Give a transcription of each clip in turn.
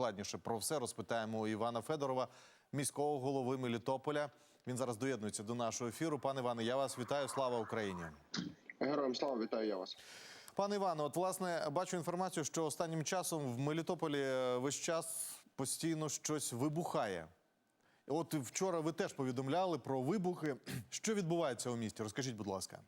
докладніше про все розпитаємо у Івана Федорова, міського голови Мелітополя. Він зараз доєднується до нашого ефіру. Пане Іване, я вас вітаю. Слава Україні. Героям слава вітаю я вас. Пане Іване, от власне бачу інформацію, що останнім часом в Мелітополі е, весь час постійно щось вибухає. От вчора ви теж повідомляли про вибухи. Що відбувається у місті? Розкажіть, будь ласка.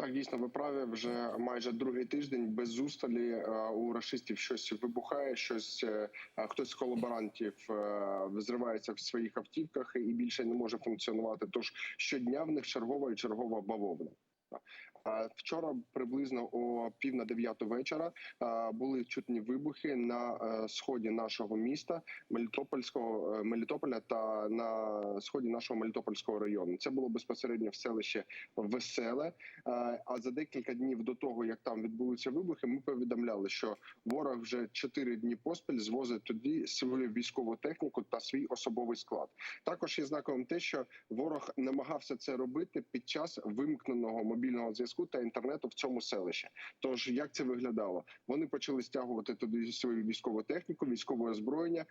Так, дійсно, ви праві. Вже майже другий тиждень без зусталі е, у расистів щось вибухає, щось е, хтось з колаборантів взривається зривається в своїх автівках і більше не може функціонувати. Тож щодня в них чергова і чергова бавовна. Вчора приблизно о пів на дев'яту вечора були чутні вибухи на е, сході нашого міста Мелітопольського е, Мелітополя та на сході нашого Мелітопольського району. Це було безпосередньо в селищі Веселе. А, А за декілька днів до того, як там відбулися вибухи, ми повідомляли, що ворог вже чотири дні поспіль звозить туди свою військову техніку та свій особовий склад. Також є знаковим те, що ворог намагався це робити під час вимкненого мобільного зв'язку та інтернету в цьому селищі. Тож як це виглядало? Вони почали стягувати туди свою військову техніку, військове озброєння,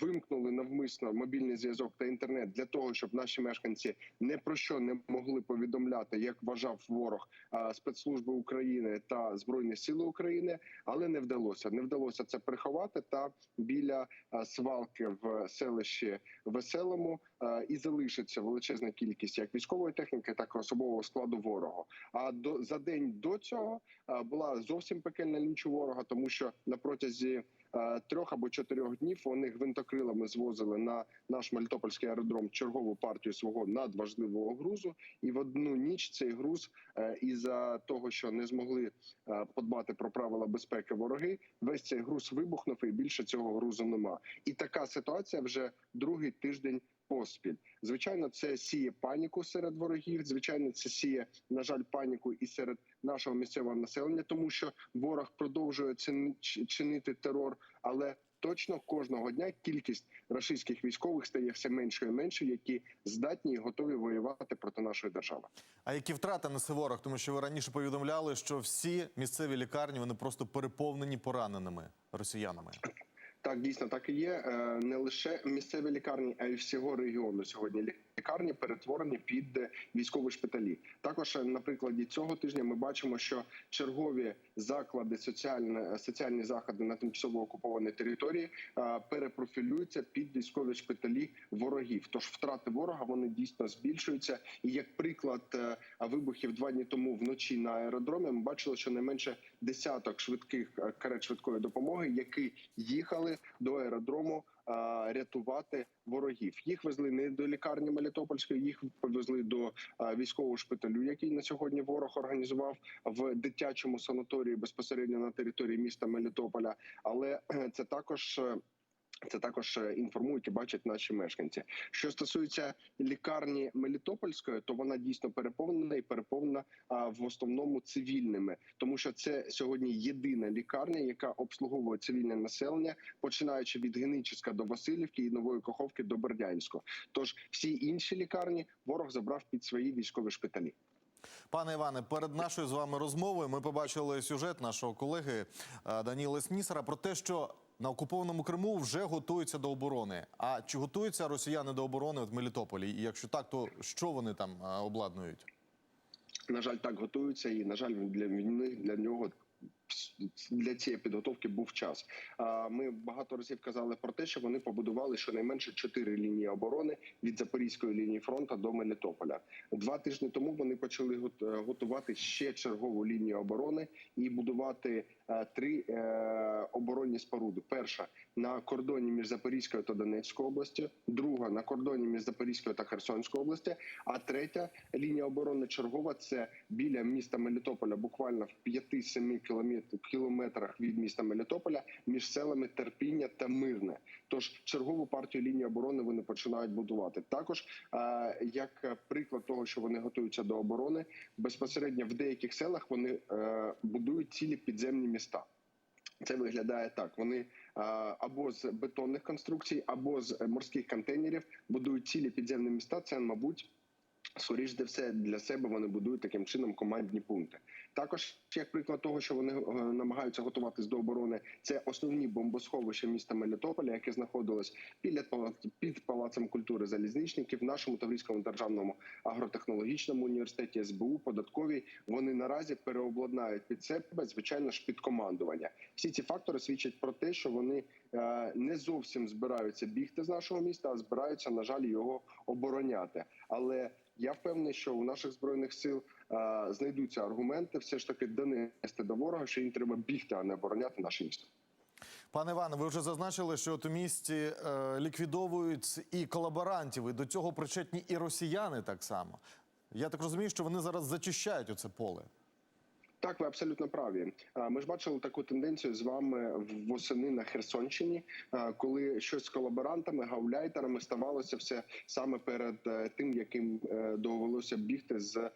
вимкнули навмисно мобільний зв'язок та інтернет для того, щоб наші мешканці не про що не могли повідомляти, як вважав ворог спецслужби України та збройні сили України, але не вдалося. Не вдалося це приховати. Та біля свалки в селищі Веселому і залишиться величезна кількість як військової техніки, так і особового складу ворога. А до за день до цього а, була зовсім пекельна ніч у ворога, тому що на протязі а, трьох або чотирьох днів вони гвинтокрилами звозили на наш Мелітопольський аеродром чергову партію свого надважливого грузу. І в одну ніч цей груз е, із-за того, що не змогли е, подбати про правила безпеки вороги, весь цей груз вибухнув і більше цього грузу нема. І така ситуація вже другий тиждень поспіль. Звичайно, це сіє паніку серед ворогів. Звичайно, це сіє, на жаль, паніку і серед нашого місцевого населення, тому що ворог продовжує чинити терор, але Точно кожного дня кількість російських військових стає все меншою і меншою, які здатні і готові воювати проти нашої держави. А які втрати несе ворог? Тому що ви раніше повідомляли, що всі місцеві лікарні вони просто переповнені пораненими росіянами. Так, дійсно так і є. Е, Не лише місцеві лікарні, а й всього регіону. Сьогодні лікарні перетворені під е, військові шпиталі. Також е, на прикладі цього тижня ми бачимо, що чергові заклади соціальні, соціальні заходи на тимчасово окупованій території е, перепрофілюються під військові шпиталі ворогів. Тож втрати ворога вони дійсно збільшуються. І як приклад е, вибухів два дні тому вночі на аеродромі, ми бачили, що не менше десяток швидких е, карет швидкої допомоги, які їхали до аеродрому е, рятувати ворогів. Їх везли не до лікарні Мелітопольської, їх повезли до е, військового шпиталю, який на сьогодні ворог організував в дитячому санаторії безпосередньо на території міста Мелітополя. Але е, це також. Це також е, інформують і бачать наші мешканці. Що стосується лікарні Мелітопольської, то вона дійсно переповнена і переповнена а, в основному цивільними, тому що це сьогодні єдина лікарня, яка обслуговує цивільне населення, починаючи від Геническа до Васильівки і Нової Каховки до Бердянського. Тож всі інші лікарні ворог забрав під свої військові шпиталі. Пане Іване, перед нашою з вами розмовою ми побачили сюжет нашого колеги е, Даніла Снісера про те, що на окупованому Криму вже готуються до оборони. А чи готуються росіяни до оборони в Мелітополі? І якщо так, то що вони там е, обладнують? На жаль, так готуються, і на жаль, для війни для нього. Для цієї підготовки був час. Ми багато разів казали про те, що вони побудували щонайменше чотири лінії оборони від запорізької лінії фронту до Мелітополя. Два тижні тому вони почали е, готувати ще чергову лінію оборони і будувати е, три е, оборонні споруди. Перша на кордоні між Запорізькою та Донецькою областю, друга на кордоні між Запорізькою та Херсонською областю, а третя лінія оборони чергова це біля міста Мелітополя, буквально в 5-7 кілометрах кілометрах від міста Мелітополя між селами Терпіння та Мирне. Тож чергову партію лінії оборони вони починають будувати. Також е, як приклад того, що вони готуються до оборони, безпосередньо в деяких селах вони е, будують цілі підземні міста. Це виглядає так: вони е, або з бетонних конструкцій, або з морських контейнерів будують цілі підземні міста. Це, мабуть. Скоріш за все для себе вони будують таким чином командні пункти. Також як приклад того, що вони е, намагаються готуватись до оборони, це основні бомбосховища міста Мелітополя, яке знаходилось біля під палацем культури залізничників, в нашому Таврійському державному агротехнологічному університеті СБУ, податковій. Вони наразі переобладнають під себе, звичайно ж, під командування. Всі ці фактори свідчать про те, що вони е, не зовсім збираються бігти з нашого міста, а збираються, на жаль, його обороняти. Але я впевнений, що у наших збройних сил е, знайдуться аргументи, все ж таки донести до ворога, що їм треба бігти, а не обороняти наше місто. Пане Іване, ви вже зазначили, що от у місті е, ліквідовують і колаборантів, і до цього причетні і росіяни так само. Я так розумію, що вони зараз зачищають оце поле. Так, ви абсолютно праві. А, Ми ж бачили таку тенденцію з вами восени на Херсонщині, коли щось з колаборантами, гауляйтерами ставалося все саме перед е, тим, яким е, довелося бігти з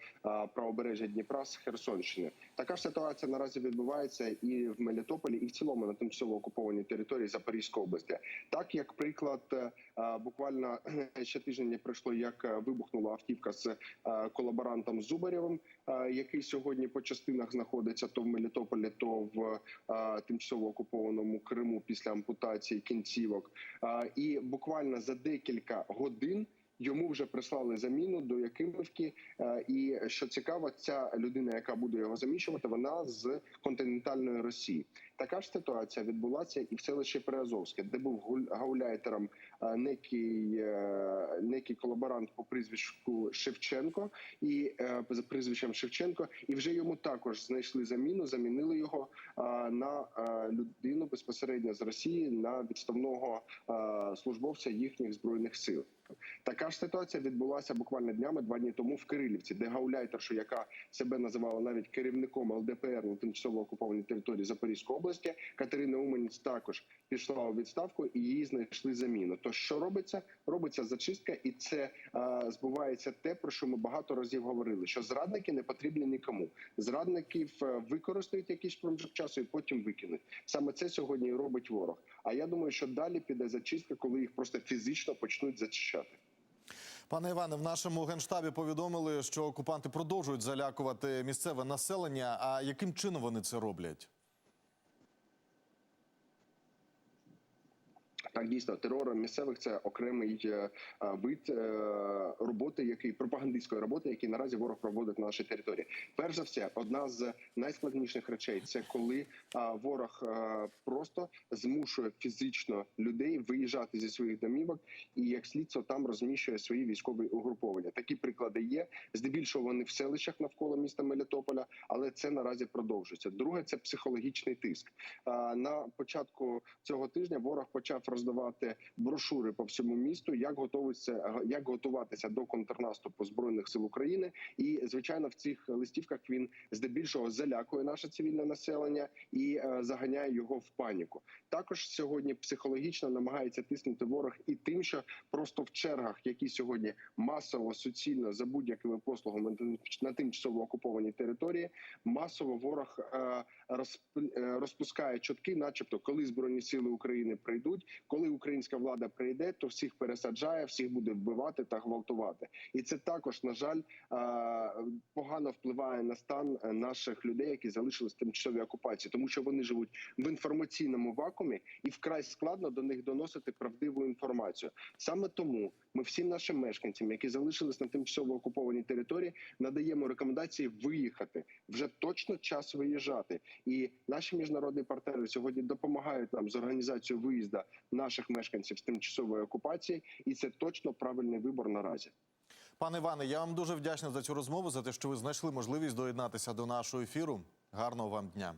правобережжя Дніпра з Херсонщини. Така ж ситуація наразі відбувається і в Мелітополі, і в цілому на тимчасово окупованій території Запорізької області. Так як приклад, е, буквально ще тиждень пройшло, як е, вибухнула автівка з е, колаборантом Зубарєвим, е, який сьогодні по частинах знаходиться то в Мелітополі, то в е, тимчасово окупованому Криму після ампутації кінцівок. Е, І буквально за декілька годин. Йому вже прислали заміну до Якимівки, і що цікаво, ця людина, яка буде його заміщувати, вона з континентальної Росії. Така ж ситуація відбулася і в селищі Приазовське, де був гауляйтером е, некий, е, некий колаборант по прізвищу Шевченко і е, за прізвищем Шевченко, і вже йому також знайшли заміну, замінили його на людину безпосередньо з Росії на відставного службовця їхніх збройних сил. Така ж ситуація відбулася буквально днями два дні тому в Кирилівці, де гауляйтерша, яка себе називала навіть керівником ЛДПР на тимчасово окупованій території Запорізької області, Катерина Уманіць також пішла у відставку і їй знайшли заміну. То що робиться? Робиться зачистка, і це е, збувається те, про що ми багато разів говорили: що зрадники не потрібні нікому. Зрадників е, використають якийсь проміжок часу і потім викинуть. Саме це сьогодні і робить ворог. А я думаю, що далі піде зачистка, коли їх просто фізично почнуть зачищати. Пане Іване, в нашому генштабі повідомили, що окупанти продовжують залякувати місцеве населення. А яким чином вони це роблять? Так, дійсно, терор місцевих це окремий е, е, вид е, роботи, який пропагандистської роботи, який наразі ворог проводить на нашій території. Перш за все, одна з найскладніших речей це коли ворог просто змушує фізично людей виїжджати зі своїх домівок, і як слідство там розміщує свої військові угруповання. Такі приклади є. Здебільшого вони в селищах навколо міста Мелітополя, але це наразі продовжується. Друге це психологічний тиск. На початку цього тижня ворог почав роздавати брошури по всьому місту, як готуватися, як готуватися до контрнаступу збройних сил України. І звичайно, в цих листівках він здебільшого залякує наше цивільне населення і е, заганяє його в паніку. Також сьогодні психологічно намагається тиснути ворог і тим, що просто в чергах, які сьогодні масово суцільно за будь-якими послугами на тимчасово окупованій території, масово ворог е, е, розпускає чутки, начебто, коли збройні сили України прийдуть, коли українська влада прийде, то всіх пересаджає, всіх буде вбивати та гвалтувати. І це також, на жаль, е, погано впливає на стан е, наших людей, які залишились в тимчасовій окупації, тому що вони живуть в інформаційному вакуумі, і вкрай складно до них доносити правдиву інформацію. Саме тому ми всім нашим мешканцям, які залишились на тимчасово окупованій території, надаємо рекомендації виїхати. Вже точно час виїжджати. І наші міжнародні партнери сьогодні допомагають нам з організацією виїзду наших мешканців з тимчасової окупації, і це точно правильний вибор наразі. Пане Іване, я вам дуже вдячний за цю розмову, за те, що ви знайшли можливість доєднатися до нашого ефіру. Гарного вам дня.